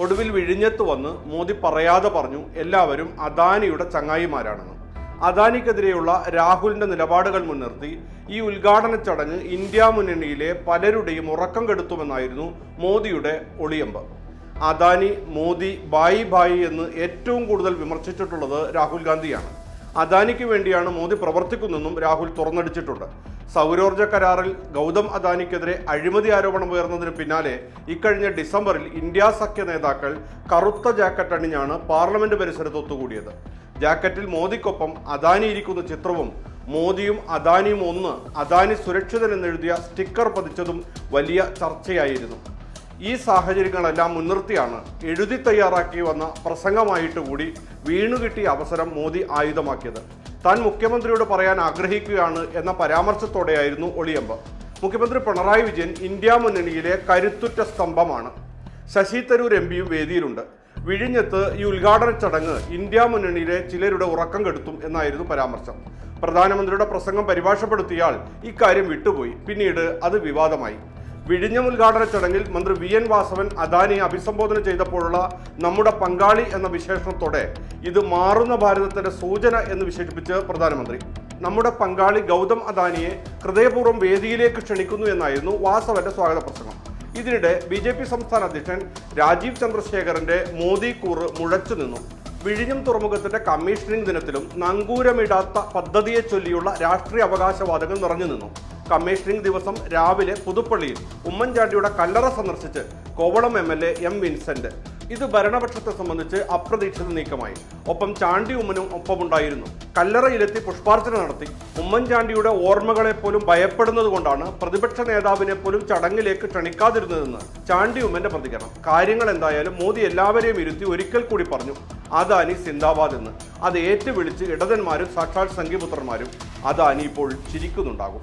ഒടുവിൽ വിഴിഞ്ഞത്ത് വന്ന് മോദി പറയാതെ പറഞ്ഞു എല്ലാവരും അദാനിയുടെ ചങ്ങായിമാരാണെന്ന്. അദാനിക്കെതിരെയുള്ള രാഹുലിന്റെ നിലപാടുകൾ മുൻനിർത്തി ഈ ഉദ്ഘാടന ചടങ്ങ് ഇന്ത്യ മുന്നണിയിലെ പലരുടെയും ഉറക്കം കെടുത്തുമെന്നായിരുന്നു മോദിയുടെ ഒളിയമ്പ്. അദാനി മോദി ബായി ബായി എന്ന് ഏറ്റവും കൂടുതൽ വിമർശിച്ചിട്ടുള്ളത് രാഹുൽ ഗാന്ധിയാണ്. അദാനിക്ക് വേണ്ടിയാണ് മോദി പ്രവർത്തിക്കുന്നതെന്നും രാഹുൽ തുറന്നടിച്ചിട്ടുണ്ട്. സൗരോർജ കരാറിൽ ഗൗതം അദാനിക്കെതിരെ അഴിമതി ആരോപണം ഉയർന്നതിന് പിന്നാലെ ഇക്കഴിഞ്ഞ ഡിസംബറിൽ ഇന്ത്യ സഖ്യ നേതാക്കൾ കറുത്ത ജാക്കറ്റ് അണിഞ്ഞാണ് പാർലമെന്റ് പരിസരത്ത് ഒത്തുകൂടിയത്. ജാക്കറ്റിൽ മോദിക്കൊപ്പം അദാനി ഇരിക്കുന്ന ചിത്രവും മോദിയും അദാനിയും ഒന്ന് അദാനി സുരക്ഷിതൻ എന്നെഴുതിയ സ്റ്റിക്കർ പതിച്ചതും വലിയ ചർച്ചയായിരുന്നു. ഈ സാഹചര്യങ്ങളെല്ലാം മുൻനിർത്തിയാണ് എഴുതി തയ്യാറാക്കി വന്ന പ്രസംഗമായിട്ട് കൂടി വീണുകിട്ടിയ അവസരം മോദി ആയുധമാക്കിയത്. താൻ മുഖ്യമന്ത്രിയോട് പറയാൻ ആഗ്രഹിക്കുകയാണ് എന്ന പരാമർശത്തോടെയായിരുന്നു ഒളിയമ്പ്. മുഖ്യമന്ത്രി പിണറായി വിജയൻ ഇന്ത്യ മുന്നണിയിലെ കരുത്തുറ്റ സ്തംഭമാണ്. ശശി തരൂർ എം പിയും വേദിയിലുണ്ട്. വിഴിഞ്ഞത്ത് ഈ ഉദ്ഘാടന ചടങ്ങ് ഇന്ത്യ മുന്നണിയിലെ ചിലരുടെ ഉറക്കം കെടുത്തും എന്നായിരുന്നു പരാമർശം. പ്രധാനമന്ത്രിയുടെ പ്രസംഗം പരിഭാഷപ്പെടുത്തിയാൽ ഇക്കാര്യം വിട്ടുപോയി. പിന്നീട് അത് വിവാദമായി. വിഴിഞ്ഞം ഉദ്ഘാടന ചടങ്ങിൽ മന്ത്രി വി എൻ വാസവൻ അദാനിയെ അഭിസംബോധന ചെയ്തപ്പോഴുള്ള നമ്മുടെ പങ്കാളി എന്ന വിശേഷണത്തോടെ ഇത് മാറുന്ന ഭാരതത്തിന്റെ സൂചന എന്ന് വിശേഷിപ്പിച്ച് പ്രധാനമന്ത്രി. നമ്മുടെ പങ്കാളി ഗൗതം അദാനിയെ ഹൃദയപൂർവം വേദിയിലേക്ക് ക്ഷണിക്കുന്നു എന്നായിരുന്നു വാസവന്റെ സ്വാഗത പ്രസംഗം. ഇതിനിടെ ബി ജെ പി സംസ്ഥാന അധ്യക്ഷൻ രാജീവ് ചന്ദ്രശേഖറിന്റെ മോദി കൂറ് മുഴച്ചു നിന്നു. വിഴിഞ്ഞം തുറമുഖത്തിന്റെ കമ്മീഷനിംഗ് ദിനത്തിലും നങ്കൂരമിടാത്ത പദ്ധതിയെ ചൊല്ലിയുള്ള രാഷ്ട്രീയ അവകാശവാദങ്ങൾ നിറഞ്ഞു നിന്നു. കമ്മീഷനിംഗ് ദിവസം രാവിലെ പുതുപ്പള്ളിയിൽ ഉമ്മൻചാണ്ടിയുടെ കല്ലറ സന്ദർശിച്ച് Kovalam M L A M Vincent. ഇത് ഭരണപക്ഷത്തെ സംബന്ധിച്ച് അപ്രതീക്ഷിത നീക്കമായി. ഒപ്പം ചാണ്ടി ഉമ്മനും ഒപ്പമുണ്ടായിരുന്നു. കല്ലറയിലെത്തി പുഷ്പാർച്ചന നടത്തി. ഉമ്മൻചാണ്ടിയുടെ ഓർമ്മകളെ പോലും ഭയപ്പെടുന്നത് കൊണ്ടാണ് പ്രതിപക്ഷ നേതാവിനെ പോലും ചടങ്ങിലേക്ക് ക്ഷണിക്കാതിരുന്നതെന്ന് ചാണ്ടി ഉമ്മന്റെ പ്രതികരണം. കാര്യങ്ങൾ എന്തായാലും മോദി എല്ലാവരെയും ഇരുത്തി ഒരിക്കൽ കൂടി പറഞ്ഞു. അദാനി സിന്ദാബാദ് എന്ന്. അത് ഏറ്റുവിളിച്ച് ഇടതന്മാരും സാക്ഷാൽ സംഘിപുത്രന്മാരും. അദാനി ഇപ്പോൾ ചിരിക്കുന്നുണ്ടാകും.